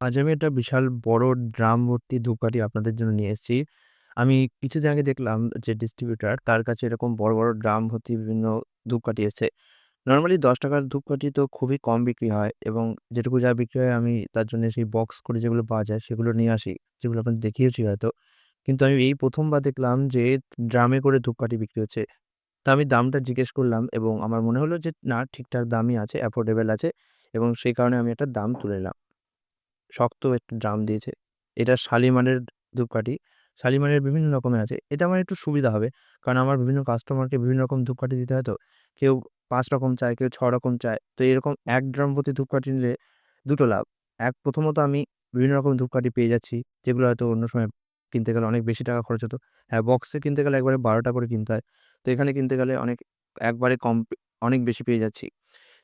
আজ আমি একটা বিশাল বড় ড্রাম ভর্তি ধূপকাঠি আপনাদের জন্য নিয়ে এসেছি। আমি কিছুদিন আগে দেখলাম যে ডিস্ট্রিবিউটার তার কাছে এরকম বড়, বড় ড্রাম ভর্তি বিভিন্ন ধূপকাঠি এসছে। নরমালি ৳১০ র ধূপকাঠি তো খুবই কম বিক্রি হয় এবং যেটুকু যা বিক্রি হয় আমি তার জন্য সেই বক্স করে যেগুলো পাওয়া যায় সেগুলো নিয়ে আসি। যেগুলো আপনাদের দেখিয়েছি হয়তো। কিন্তু আমি এই প্রথমবার দেখলাম যে ড্রামে করে ধূপকাঠি বিক্রি হচ্ছে। তা আমি দামটা জিজ্ঞেস করলাম এবং আমার মনে হলো যে না ঠিকঠাক দামই আছে, অ্যাফোর্ডেবল আছে এবং সেই কারণে আমি একটা দাম তুলে নিলাম। শক্ত একটা ড্রাম দিয়েছে। এটা শালিমারের ধূপকাঠি। শালিমারের বিভিন্ন রকমের আছে। এতে আমার একটু সুবিধা হবে। কারণ আমার বিভিন্ন কাস্টমারকে বিভিন্ন রকম ধূপকাঠি দিতে হয় তো। কেউ পাঁচ রকম চায়, কেউ ছ রকম চায়। তো এরকম এক ড্রাম প্রতি ধূপকাঠি নিলে দুটো লাভ। এক প্রথমত আমি বিভিন্ন রকম ধূপকাঠি পেয়ে যাচ্ছি, যেগুলো হয়তো অন্য সময় কিনতে গেলে অনেক বেশি টাকা খরচ হতো। হ্যাঁ, বক্সে কিনতে গেলে একবারে বারোটা করে কিনতে হয়। তো এখানে কিনতে গেলে অনেক একবারে কম অনেক বেশি পেয়ে যাচ্ছি।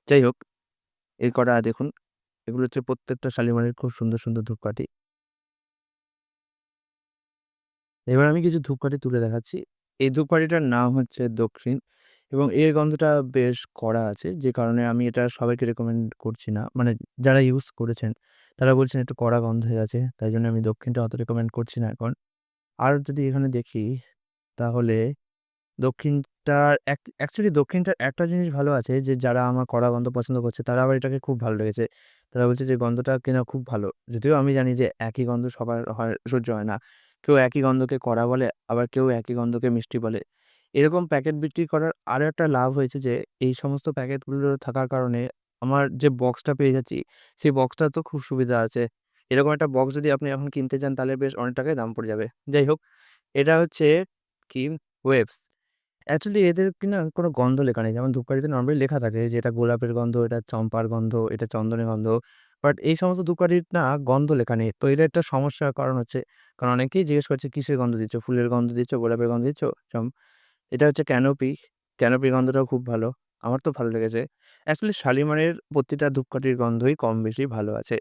যাই হোক, এর কটা দেখুন এগুলো হচ্ছে প্রত্যেকটা শালিমারের খুব সুন্দর, সুন্দর ধূপকাঠি। এবার আমি কিছু ধূপকাঠি তুলে দেখাচ্ছি। এই ধূপকাঠিটার নাম হচ্ছে দক্ষিণ এবং এর গন্ধটা বেশ কড়া আছে। যে কারণে আমি এটা সবাইকে রেকমেন্ড করছি না। মানে যারা ইউজ করেছেন তারা বলছেন একটু কড়া গন্ধের আছে। তাই জন্য আমি দক্ষিণটা অত রেকমেন্ড করছি না এখন। আর যদি এখানে দেখি তাহলে দক্ষিণটার অ্যাক অ্যাকচুয়ালি দক্ষিণটার একটা জিনিস ভালো আছে যে যারা আমার কড়া গন্ধ পছন্দ করছে তারা আবার এটাকে খুব ভালো লেগেছে। তারা বলছে যে গন্ধটা কিনা খুব ভালো। যদিও আমি জানি যে একই গন্ধ সবার হয় সহ্য হয় না। কেউ একই গন্ধকে কড়া বলে, আবার কেউ একই গন্ধকে মিষ্টি বলে। এরকম প্যাকেট বিক্রি করার আরও একটা লাভ হয়েছে যে এই সমস্ত প্যাকেটগুলো থাকার কারণে আমার যে বক্সটা পেয়ে যাচ্ছি, সেই বক্সটা তো খুব সুবিধা আছে। এরকম একটা বক্স যদি আপনি এখন কিনতে চান তাহলে বেশ অনেক টাকাই দাম পড়ে যাবে। যাই হোক, এটা হচ্ছে কি ওয়েভস। অ্যাকচুয়ালি এদের কি না কোনো গন্ধ লেখা নেই। যেমন ধূপকাঠিতে নরমালি লেখা থাকে যে এটা গোলাপের গন্ধ, এটা চম্পার গন্ধ, এটা চন্দনের গন্ধ। বাট এই সমস্ত ধূপকাঠির না গন্ধ লেখা নেই। তো এটা একটা সমস্যার কারণ হচ্ছে কারণ অনেকেই জিজ্ঞেস করছে, "কিসের গন্ধ দিচ্ছ? ফুলের গন্ধ দিচ্ছ, গোলাপের গন্ধ দিচ্ছ?" চম এটা হচ্ছে ক্যানোপি। ক্যানোপির গন্ধটাও খুব ভালো। আমার তো ভালো লেগেছে। অ্যাকচুয়ালি শালিমারের প্রতিটা ধূপকাঠির গন্ধই কম বেশি ভালো আছে।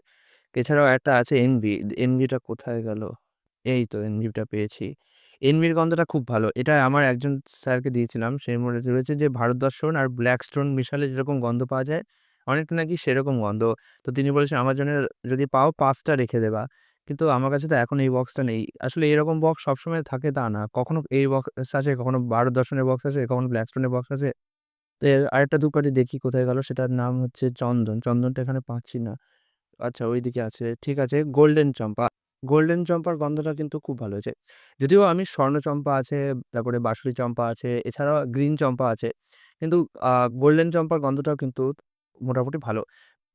এছাড়াও একটা আছে এনভি। এনভিটা কোথায় গেল? এই তো এনভিটা পেয়েছি। এনভির গন্ধটা খুব ভালো। এটা আমার একজন স্যারকে দিয়েছিলাম। সে বলে রয়েছে যে ভারত দর্শন আর ব্ল্যাক স্টোন মিশালে যেরকম গন্ধ পাওয়া যায়, অনেকটা নাকি সেরকম গন্ধ। তো তিনি বলেছেন আমার জন্য যদি পাও পাঁচটা রেখে দেবা। কিন্তু আমার কাছে তো এখন এই বক্সটা নেই। আসলে এরকম বক্স সবসময় থাকে তা না। কখনো এই বক্স আছে, কখনো ভারত দর্শনের বক্স আছে, কখনো ব্ল্যাক স্টোনের বক্স আছে। তো আরেকটা ধূপকাঠি দেখি কোথায় গেল সেটার নাম হচ্ছে চন্দন। চন্দনটা এখানে পাচ্ছি না। আচ্ছা ওইদিকে আছে। ঠিক আছে গোল্ডেন চম্পা। গোল্ডেন চম্পার গন্ধটা কিন্তু খুব ভালো হয়েছে। যদিও আমি স্বর্ণচম্পা আছে, তারপরে বাঁশুরি চম্পা আছে, এছাড়াও গ্রিন চম্পা আছে। কিন্তু গোল্ডেন চম্পার গন্ধটাও কিন্তু মোটামুটি ভালো।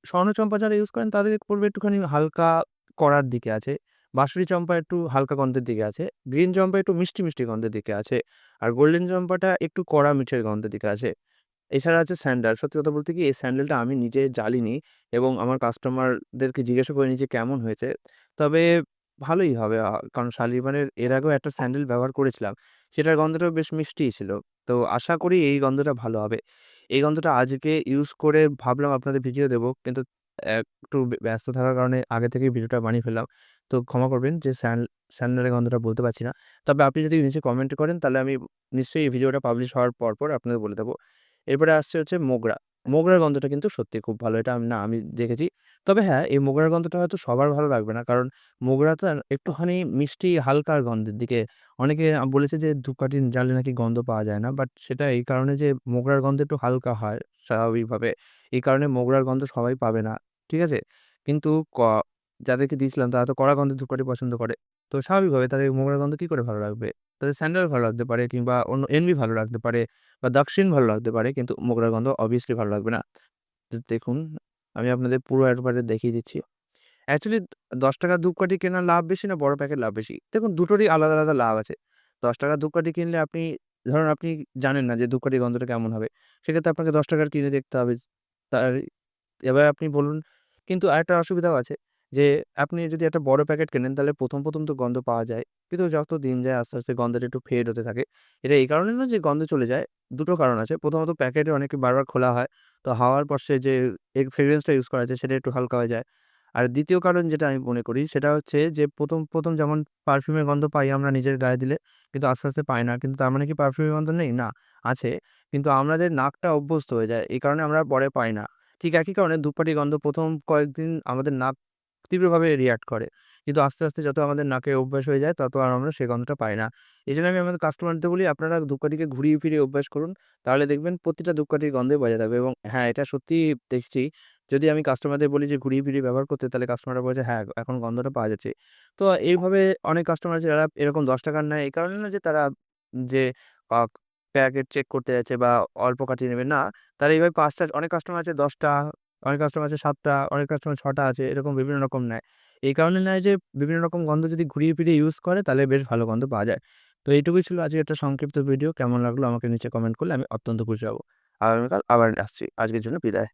স্বর্ণচম্পা যারা ইউজ করেন তাদের পড়বে একটুখানি হালকা কড়ার দিকে আছে। বাঁশুরি চম্পা একটু হালকা গন্ধের দিকে আছে। গ্রিন চম্পা একটু মিষ্টি, মিষ্টি গন্ধের দিকে আছে। আর গোল্ডেন চম্পাটা একটু কড়া মিঠের গন্ধের দিকে আছে। এছাড়া আছে স্যান্ডেল সত্যি কথা বলতে কি এই স্যান্ডেলটা আমি নিজে জ্বালিনি এবং আমার কাস্টমারদেরকে জিজ্ঞাসা করিনি যে কেমন হয়েছে। তবে ভালোই হবে। কারণ শালিমারের এর আগেও একটা স্যান্ডেল ব্যবহার করেছিলাম। সেটার গন্ধটাও বেশ মিষ্টিই ছিল। তো আশা করি এই গন্ধটা ভালো হবে। এই গন্ধটা আজকে ইউজ করে ভাবলাম আপনাদের ভিডিও দেব। কিন্তু একটু ব্যস্ত থাকার কারণে আগে থেকেই ভিডিওটা বানিয়ে ফেললাম। তো ক্ষমা করবেন যে স্যান স্যান্ডেলের গন্ধটা বলতে পারছি না। তবে আপনি যদি নিচে কমেন্ট করেন তাহলে আমি নিশ্চয়ই এই ভিডিওটা পাবলিশ হওয়ার পর, পর আপনাদের বলে দেব। এরপরে আসছে হচ্ছে মোগরা। মোগরার গন্ধটা কিন্তু সত্যি খুব ভালো। এটা আমি না আমি দেখেছি। তবে হ্যাঁ, এই মোগরার গন্ধটা হয়তো সবার ভালো লাগবে না। কারণ মোগরাটা একটুখানি মিষ্টি হালকার গন্ধের দিকে। অনেকে বলেছে যে ধূপকাঠি জ্বাললে নাকি গন্ধ পাওয়া যায় না। বাট সেটা এই কারণে যে মোগরার গন্ধ একটু হালকা হয় স্বাভাবিকভাবে। এই কারণে মোগরার গন্ধ সবাই পাবে না। ঠিক আছে? কিন্তু ক যাদেরকে দিয়েছিলাম তারা তো কড়া গন্ধের ধূপকাঠি পছন্দ করে। তো স্বাভাবিকভাবে তাদের গন্ধ কি করে ভালো লাগবে? তাদের স্যান্ডেল ভালো লাগতে পারে কিংবা অন্য এনভি ভালো লাগতে পারে বা দক্ষিণ ভালো লাগতে পারে কিন্তু মোগরার গন্ধ অবভিয়াসলি ভালো লাগবে না। দেখুন আমি আপনাদের পুরো একবারে দেখিয়ে দিচ্ছি। অ্যাকচুয়ালি ৳১০ র ধূপকাঠি কেনার লাভ বেশি না বড় প্যাকেট লাভ বেশি? দেখুন দুটোরই আলাদা, আলাদা লাভ আছে। ৳১০ র ধূপকাঠি কিনলে আপনি ধরুন আপনি জানেন না যে ধূপকাঠির গন্ধটা কেমন হবে। সেক্ষেত্রে আপনাকে দশ টাকার কিনে দেখতে হবে। তার এবার আপনি বলুন কিন্তু আরেকটা অসুবিধাও আছে যে আপনি যদি একটা বড় প্যাকেট কেনেন তাহলে ১ম, ১ম তো গন্ধ পাওয়া যায়। কিন্তু যত দিন যায় আস্তে, আস্তে গন্ধটা একটু ফেড হতে থাকে। এটা এই কারণে না যে গন্ধ চলে যায়, দুটো কারণ আছে। প্রথমত প্যাকেটে অনেকে বারবার খোলা হয়। তো হাওয়ার পর সে যে এ ফ্রেগ্রেন্সটা ইউজ করা হয়েছে সেটা একটু হালকা হয়ে যায়। আর দ্বিতীয় কারণ যেটা আমি মনে করি সেটা হচ্ছে যে ১ম, ১ম যেমন পারফিউমের গন্ধ পাই আমরা নিজের গায়ে দিলে কিন্তু আস্তে, আস্তে পাই না। কিন্তু তার মানে কি পারফিউমের গন্ধ নেই? না, আছে। কিন্তু আমাদের নাকটা অভ্যস্ত হয়ে যায়। এই কারণে আমরা পরে পাই না। ঠিক একই কারণে ধূপকাঠির গন্ধ ১ম কয়েকদিন আমাদের নাক তীব্রভাবে রিঅ্যাক্ট করে। কিন্তু আস্তে, আস্তে যত আমাদের নাকে অভ্যাস হয়ে যায় তত আর আমরা সে গন্ধটা পাই না। এজন্য আমি আমাদের কাস্টমারদের বলি আপনারা ধূপকাঠিকে ঘুরিয়ে ফিরিয়ে অভ্যাস করুন। তাহলে দেখবেন প্রতিটা ধূপকাঠির গন্ধে বোঝা যাবে এবং হ্যাঁ, এটা সত্যিই দেখছি যদি আমি কাস্টমারদের বলি যে ঘুরিয়ে ফিরিয়ে ব্যবহার করতে তাহলে কাস্টমাররা বলছে হ্যাঁ, এখন গন্ধটা পাওয়া যাচ্ছে। তো এইভাবে অনেক কাস্টমার আছে যারা এরকম দশ টাকার নেয় এই কারণে না যে তারা যে প্যাকেট চেক করতে যাচ্ছে বা অল্প কাঠি নেবে না, তারা এইভাবে পাঁচটা অনেক কাস্টমার আছে ১০ টা, অনেক কাস্টমার আছে সাতটা, অনেক কাস্টমার ছটা আছে, এরকম বিভিন্ন রকম নেয়। এই কারণে নেয় যে, বিভিন্ন রকম গন্ধ যদি ঘুরিয়ে ফিরিয়ে ইউজ করে, তাহলে বেশ ভালো গন্ধ পাওয়া যায়। তো এইটুকুই ছিল আজকে একটা সংক্ষিপ্ত ভিডিও। কেমন লাগল আমাকে নিচে কমেন্ট করলে আমি অত্যন্ত খুশি হব। আগামীকাল আবার আসছি। আজকের জন্য বিদায়।